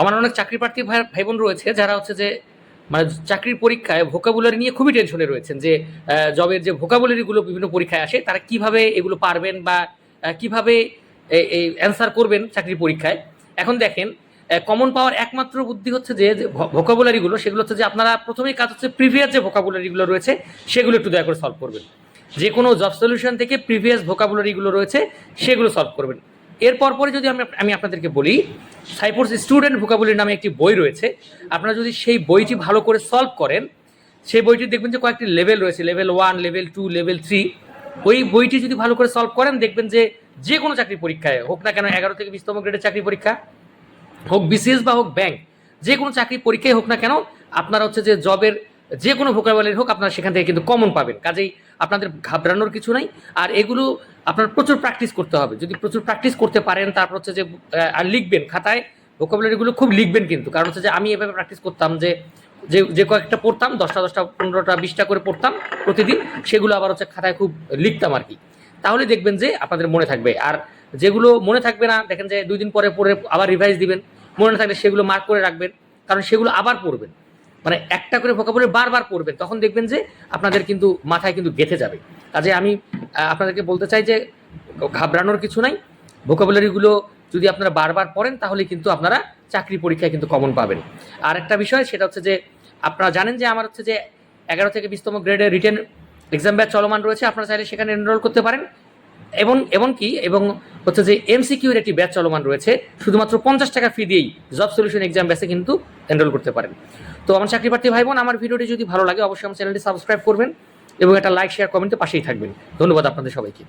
আমার অনেক চাকরি প্রার্থী ভাই বোন রয়েছে যারা হচ্ছে যে মানে চাকরির পরীক্ষায় ভোকাবুলারি নিয়ে খুবই টেনশনে রয়েছেন যে জবের যে ভোকাবুলারিগুলো বিভিন্ন পরীক্ষায় আসে, তারা কীভাবে এগুলো পারবেন বা কীভাবে এই অ্যান্সার করবেন চাকরির পরীক্ষায়। এখন দেখেন কমন পাওয়ার একমাত্র বুদ্ধি হচ্ছে যে ভোকাবুলারিগুলো সেগুলো হচ্ছে যে আপনারা প্রথমেই কাজ হচ্ছে প্রিভিয়াস যে ভোকাবুলারিগুলো রয়েছে, সেগুলো একটু দয়া করে সলভ করবেন। যে কোনো জব সলিউশন থেকে প্রিভিয়াস ভোকাবুলারিগুলো রয়েছে, সেগুলো সলভ করবেন। এরপর পরে যদি আমি আমি আপনাদেরকে বলি সাইপোর্স স্টুডেন্ট ভোকাবুলারি নামে একটি বই রয়েছে। আপনারা যদি সেই বইটি ভালো করে সলভ করেন, সেই বইটি দেখবেন যে কয়েকটি লেভেল রয়েছে level one level two level three ওই বইটি যদি ভালো করে সলভ করেন, দেখবেন যে যে কোনো চাকরি পরীক্ষায়, হোক না কেন এগারো থেকে বিশতম গ্রেডের চাকরি পরীক্ষা, হোক বিসিএস বা হোক ব্যাংক যে কোনো চাকরি পরীক্ষায় হোক না কেন, আপনারা হচ্ছে যে জবের যে কোনো ভোকাবুলারি হোক, আপনারা সেখান থেকে কিন্তু কমন পাবেন। কাজেই আপনাদের ঘাবড়ানোর কিছু নাই। আর এগুলো আপনার প্রচুর প্র্যাকটিস করতে হবে। যদি প্রচুর প্র্যাকটিস করতে পারেন, তারপর হচ্ছে যে আর লিখবেন খাতায়। ভোকাবুলারিগুলো খুব লিখবেন কিন্তু। কারণ হচ্ছে যে, আমি এভাবে প্র্যাকটিস করতাম যে যে যে কয়েকটা পড়তাম, দশটা দশটা, পনেরোটা, বিশটা করে পড়তাম প্রতিদিন, সেগুলো আবার হচ্ছে খাতায় খুব লিখতাম আর কি। তাহলে দেখবেন যে, আপনাদের মনে থাকবে। আর যেগুলো মনে থাকবে না, দেখেন যে, দুই দিন পরে পরে আবার রিভাইজ দিবেন। মনে না থাকলে সেগুলো মার্ক করে রাখবেন। কারণ সেগুলো আবার পড়বেন। মানে একটা করে ভোকাবুলারি বারবার পড়বেন, তখন দেখবেন যে, আপনাদের কিন্তু মাথায় কিন্তু গেঁথে যাবে। কাজে আমি আপনাদেরকে বলতে চাই যে ঘাবড়ানোর কিছু নাই। ভোকাবুলারিগুলো যদি আপনারা বারবার পড়েন, তাহলে কিন্তু আপনারা চাকরি পরীক্ষায় কিন্তু কমন পাবেন। আর একটা বিষয়, সেটা হচ্ছে যে আপনারা জানেন যে আমার হচ্ছে যে এগারো থেকে বিশতম গ্রেডে রিটেন এক্সাম ব্যাচ চলমান রয়েছে। আপনারা চাইলে সেখানে এনরোল করতে পারেন। এবং এমনকি এবং হচ্ছে যে এমসিকিউর একটি ব্যাচ চলমান রয়েছে। শুধুমাত্র পঞ্চাশ টাকা ফি দিয়েই জব সলিউশন এক্সাম ব্যাচে কিন্তু এনরোল করতে পারেন। তো আমার চাকরি প্রার্থী ভাই বোন আমার ভিডিওটি যদি ভালো লাগে, অবশ্যই আমার চ্যানেলটি সাবস্ক্রাইব করবেন। এবং একটা লাইক শেয়ার কমেন্টে পাশেই থাকবেন। ধন্যবাদ আপনাদের সবাইকে।